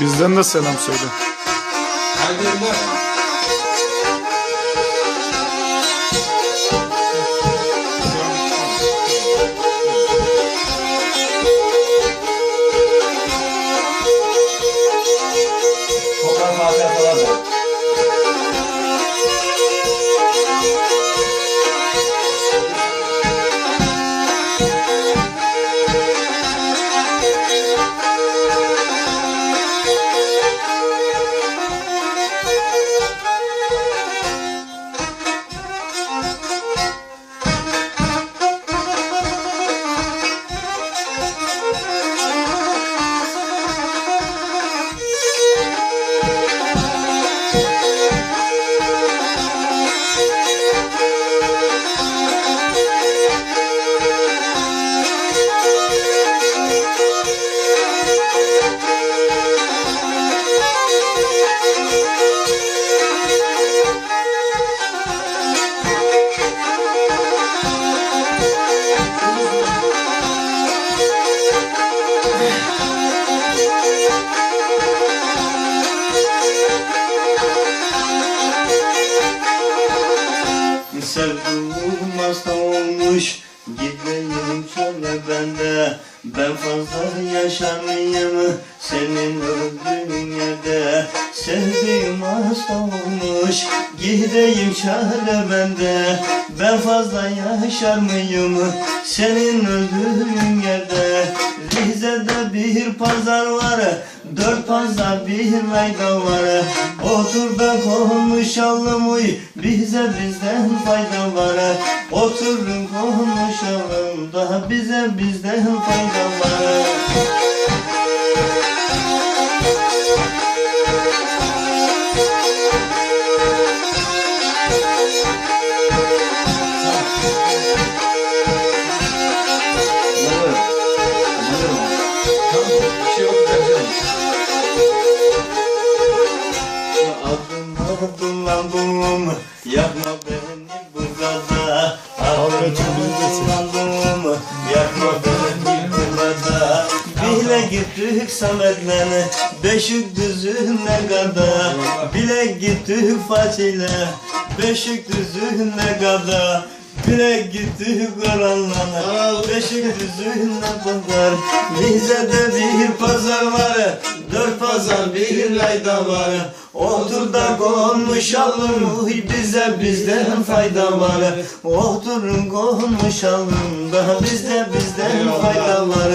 Bizden de selam söyle. Haydi Ender. Sevduğum hasta olmuş Gideyim şöyle bende. Ben fazla yaşar mıyım Senin öldüğün yerde. Sevdiğim hasta olmuş Gideyim şöyle bende. Ben fazla yaşar mıyım Senin öldüğün yerde bir pazar var Dört pazar bir meydan var Otur da konuşalım uy Bize bizden fayda var Oturun konuşalım Daha bize bizden fayda var Adım adım Yakma beni burada adım adım Yakma beni burada Bile gittik Samet'le Beşik düzüne kadar. Bile gittik Fatih'le. Beşik düzüne kadar. Bile gittik Karanlığa Beşik düzüne kadar. Rize'de bir pazar var. Dört pazar bir ayda var Otur da konuşalım bize bizden fayda var. Oturun konuşalım Daha bizde bizden fayda var.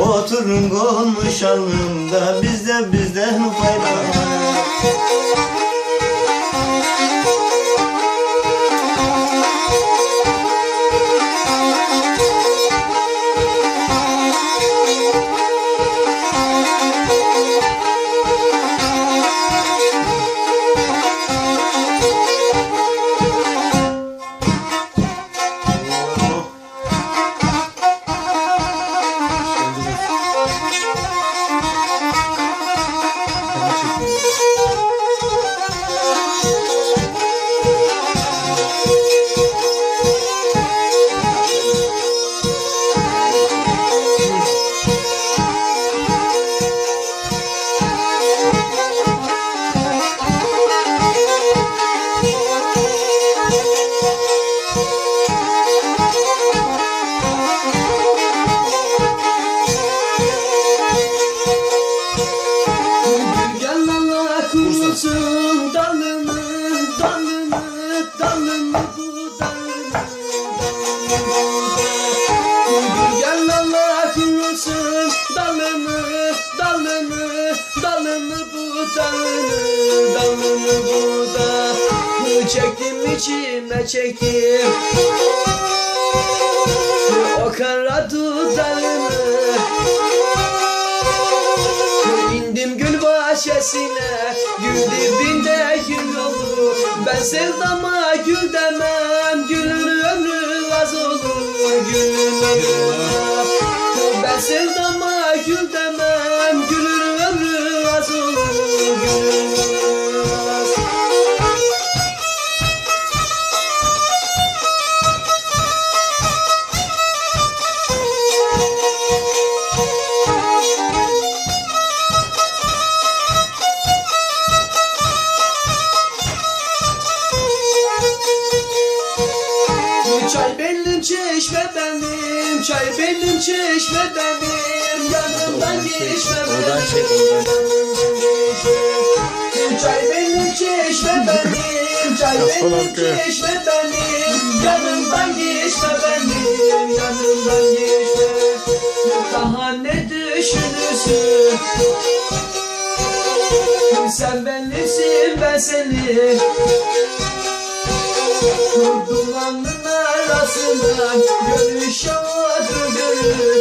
Oturun konuşalım Daha bizde bizden fayda var Çektim içime çektim O kara dudağını İndim gül bahçesine sevdama gül demem Gülün ömrü az olur Gülün ömrü Ben sevdama gül demem çay benim çeşme benim yanımdan geçme Oradan çek, benim. çay benim çeşme benim çay benim çeşme benim. Yanımdan geçme benim yanımdan geçme. Daha ne düşünürsün? Sen benimsin ben senin Dumanın arasından Görüş yavadır görür